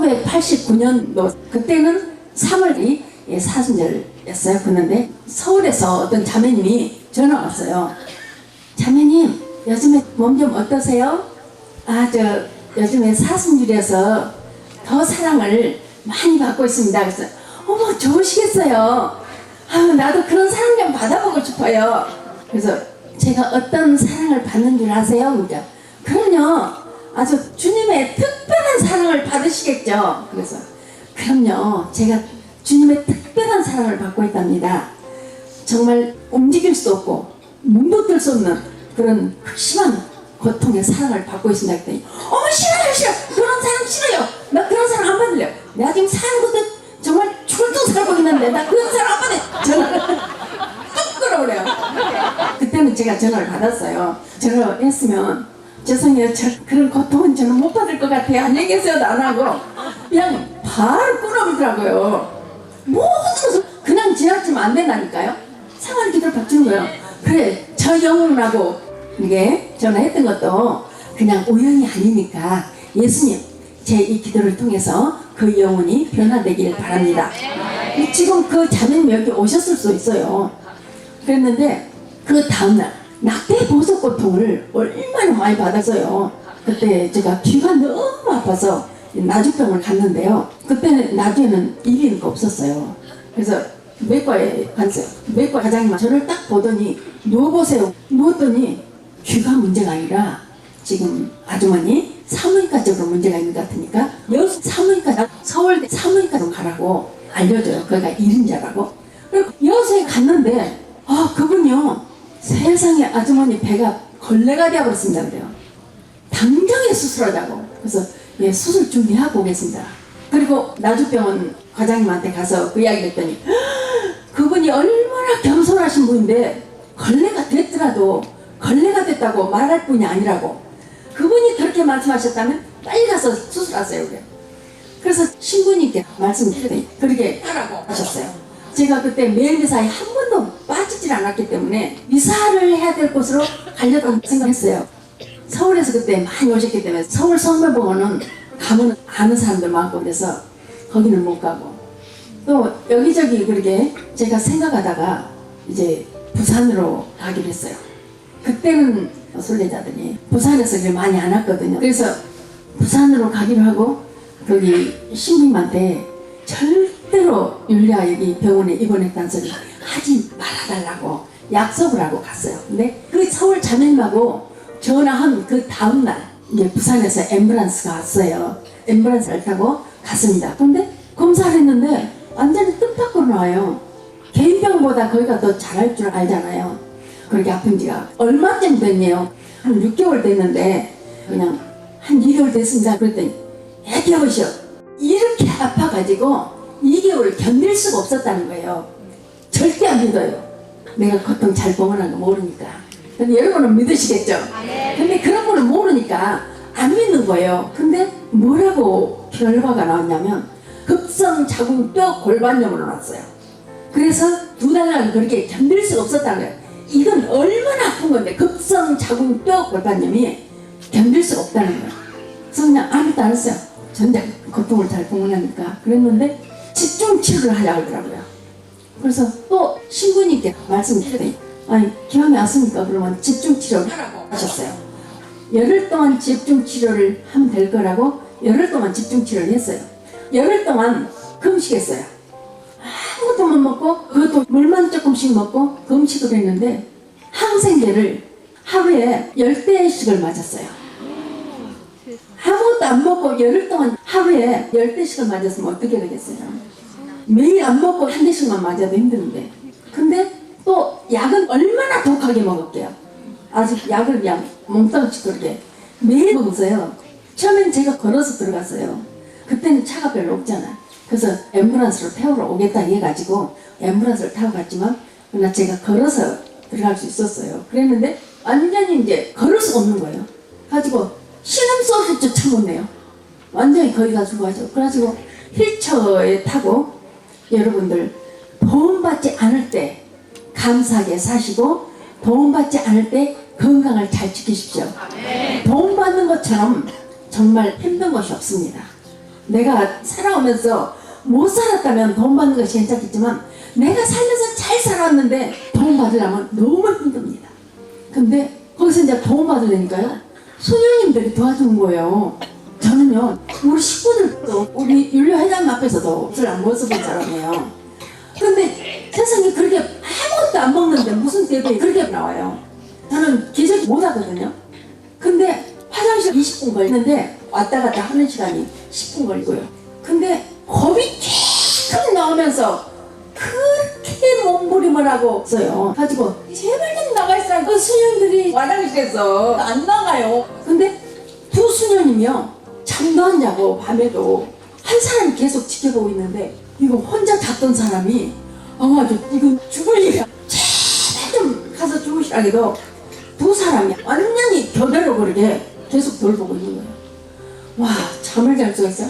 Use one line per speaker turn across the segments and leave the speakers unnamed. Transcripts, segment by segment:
1989년도 그때는 3월이 예, 사순절이었어요. 그런데 서울에서 어떤 자매님이 전화 왔어요. 자매님 요즘에 몸 좀 어떠세요? 아 저 요즘에 사순절이어서 더 사랑을 많이 받고 있습니다. 그래서 어머 좋으시겠어요. 아유 나도 그런 사랑 좀 받아보고 싶어요. 그래서 제가 어떤 사랑을 받는 줄 아세요? 그러니까 그럼요. 아주 주님의 특별한 사랑을 받으시겠죠. 그래서 그럼요. 제가 주님의 특별한 사랑을 받고 있답니다. 정말 움직일 수 없고 몸도 뜰 수 없는 그런 심한 고통의 사랑을 받고 있습니다. 그랬더니 어머 싫어요 싫어 그런 사랑 싫어요. 나 그런 사랑 안 받을래요. 내가 지금 사는 것도 정말 죽을도 살고 있는데 나 그런 사랑 안 받아. 전화를 뚝 끌어오래요. 그때는 제가 전화를 받았어요. 전화를 했으면 죄송해요. 저 그런 고통은 저는 못 받을 것 같아요. 안녕히 계세요도 안 하고 그냥 바로 끊어버리더라고요. 모든 그냥 지나치면 안 된다니까요. 상황 기도를 받주는 거예요. 그래, 저 영혼하고 이게 전화했던 것도 그냥 우연이 아니니까 예수님, 제 이 기도를 통해서 그 영혼이 변화되길 바랍니다. 지금 그 자매님 여기 오셨을 수 있어요. 그랬는데 그 다음날 낙태 보석 고통을 얼마나 많이 받았어요. 그때 제가 귀가 너무 아파서 나주병을 갔는데요. 그때는 나주에는 입이 없었어요. 그래서 외과에 갔어요. 외과 과장님 저를 딱 보더니 누워보세요. 누웠더니 귀가 문제가 아니라 지금 아주머니 사무의과 쪽으로 문제가 있는 것 같으니까 여수 사무의과 서울대 사무의과로 가라고 알려줘요. 거기가 이른자라고. 그리고 여수에 갔는데 아 그분요 세상에 아주머니 배가 걸레가 되어버렸습니다 그래요. 당장에 수술하자고. 그래서 예, 수술 준비하고 오겠습니다. 그리고 나주병원 과장님한테 가서 그 이야기를 했더니 그분이 얼마나 겸손하신 분인데 걸레가 됐더라도 걸레가 됐다고 말할 뿐이 아니라고 그분이 그렇게 말씀하셨다면 빨리 가서 수술하세요 그래요. 그래서 신부님께 말씀드렸더니 그렇게 하라고 하셨어요. 제가 그때 매일 미사에 한 번도 빠지질 않았기 때문에 미사를 해야 될 곳으로 가려고 생각했어요. 서울에서 그때 많이 오셨기 때문에 서울 성매보고는 가면 아는 사람들 많고 그래서 거기는 못 가고 또 여기저기 그렇게 제가 생각하다가 이제 부산으로 가기로 했어요. 그때는 순례자들이 부산에서 이제 많이 안 왔거든요. 그래서 부산으로 가기로 하고 거기 신부님한테 절 대로 율리아 여기 병원에 입원했다는 소리 하지 말아달라고 약속을 하고 갔어요. 근데 그 서울 자매님하고 전화한 그 다음날 이제 부산에서 앰뷸런스가 왔어요. 앰뷸런스를 타고 갔습니다. 근데 검사를 했는데 완전히 뜻밖으로 나와요. 개인병보다 거기가 더 잘할 줄 알잖아요. 그렇게 아픈 지가 얼마쯤 됐네요. 한 6개월 됐는데 그냥 한 2개월 됐습니다. 그랬더니 애기여보시오. 이렇게 아파가지고 2개월을 견딜 수가 없었다는 거예요. 절대 안 믿어요. 내가 고통 잘거 모르니까. 근데 여러분은 믿으시겠죠? 근데 그런 거를 모르니까 안 믿는 거예요. 근데 뭐라고 결과가 나왔냐면 급성 자궁뼈 골반염으로 나왔어요. 그래서 두 달간 그렇게 견딜 수가 없었다는 거예요. 이건 얼마나 아픈 건데 급성 자궁뼈 골반염이 견딜 수가 없다는 거예요. 그래서 그냥 아무것도 안 했어요. 전자 고통을 잘 봉헌하니까 그랬는데 집중 치료를 하려고 하더라고요. 그래서 또 신부님께 말씀드렸더니 아니 기왕이 왔으니까 그러면 집중 치료를 하라고 하셨어요. 열흘 동안 집중 치료를 하면 될 거라고 열흘 동안 집중 치료를 했어요. 열흘 동안 금식했어요. 아무것도 못 먹고 그것도 물만 조금씩 먹고 금식을 했는데 항생제를 하루에 열대씩을 맞았어요. 아무것도 안 먹고 열흘 동안 하루에 열대씩을 맞았으면 어떻게 되겠어요? 매일 안 먹고 한 대씩만 맞아도 힘드는데 근데 또 약은 얼마나 독하게 먹을게요. 아직 약을 그냥 몽땅씩 그렇게 매일 먹었어요. 처음엔 제가 걸어서 들어갔어요. 그때는 차가 별로 없잖아. 그래서 앰뷸런스로 태우러 오겠다 해가지고 앰뷸런스를 타고 갔지만 그러나 제가 걸어서 들어갈 수 있었어요. 그랬는데 완전히 이제 걸을 수가 없는 거예요. 가지고 신음소리조차 못 내요. 완전히 거기 가지고 가죠. 그래가지고 휠체어에 타고 여러분들 도움받지 않을 때 감사하게 사시고 도움받지 않을 때 건강을 잘 지키십시오. 도움받는 것처럼 정말 힘든 것이 없습니다. 내가 살아오면서 못 살았다면 돈 받는 것이 괜찮겠지만 내가 살면서 잘 살았는데 돈 받으려면 너무 힘듭니다. 근데 거기서 이제 도움 받으려니까요. 소녀님들이 도와주는 거예요. 저는요, 우리 식구들도, 우리 윤료 회장 앞에서도 술을 안 먹어본 사람이에요. 근데 세상에 그렇게 아무것도 안 먹는데 무슨 대접이 그렇게 나와요. 저는 기저귀 못 하거든요. 근데 화장실 20분 걸리는데 왔다 갔다 하는 시간이 10분 걸리고요. 근데 겁이 계속 나오면서 하고 있어요. 가지고 제발 좀 나가 있어. 그 수녀들이 화장실에서 안 나가요. 근데 두 수녀님이요. 잠도 안 자고 밤에도 한 사람이 계속 지켜보고 있는데 이거 혼자 잤던 사람이 아마도 이거 죽을 일이야. 제발 좀 가서 죽으시라기도 두 사람이 완전히 교대로 그렇게 계속 돌보고 있는 거예요. 와 잠을 잘 수가 있어요?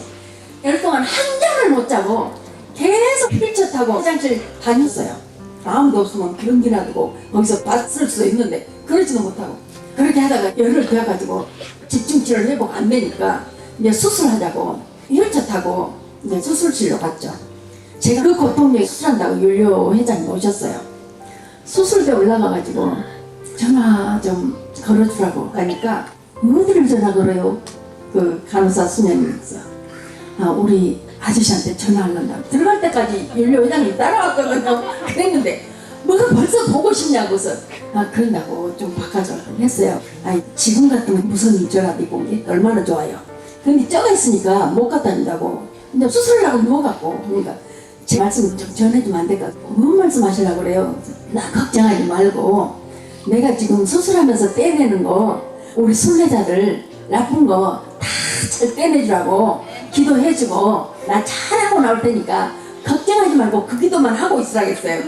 열 동안 한 잠을 못 자고 계속 휠체어 타고 화장실 다녔어요. 아무도 없으면 변기나 두고 거기서 봤을 수도 있는데 그러지도 못하고 그렇게 하다가 열을 되어가지고 집중치료를 회복 안 되니까 이제 수술하자고 휠체어 타고 이제 수술실로 갔죠. 제가 그 고통에 수술한다고 윤료 회장님 오셨어요. 수술대 올라가가지고 전화 좀 걸어주라고 하니까 어디를 전화 걸어요? 그 간호사 수녀님 있어. 아, 우리 아저씨한테 전화하려고 들어갈 때까지 윤료 회장님 따라왔거든요. 보고 싶냐고서 아 그런다고 좀 바꿔줘 했어요. 아니 지금 같으면 무슨 일조라도 있고 얼마나 좋아요. 근데 쪄가 있으니까 못 갖다 준다고. 근데 수술을 하고 누워갖고 그러니까 제 말씀 좀 전해주면 안 될까? 뭔 말씀 하시려고 그래요? 나 걱정하지 말고 내가 지금 수술하면서 떼내는 거 우리 순례자들 나쁜 거 다 잘 떼내주라고 기도해주고 나 잘하고 나올 테니까 걱정하지 말고 그 기도만 하고 있으라겠어요.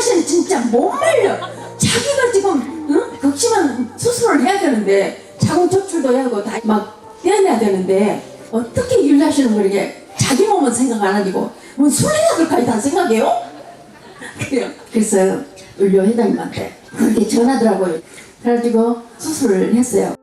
씨는 진짜 못 말려. 자기가 지금 응? 극심한 수술을 해야 되는데 자궁 해야 하고 다 막 떼어내야 되는데 어떻게 씨는 그렇게 자기 몸은 생각 안 하고 뭔 순례자들까지 다 생각해요? 그래요. 그래서 율리아 회장님한테 그렇게 전하더라고요. 그래가지고 수술을 했어요.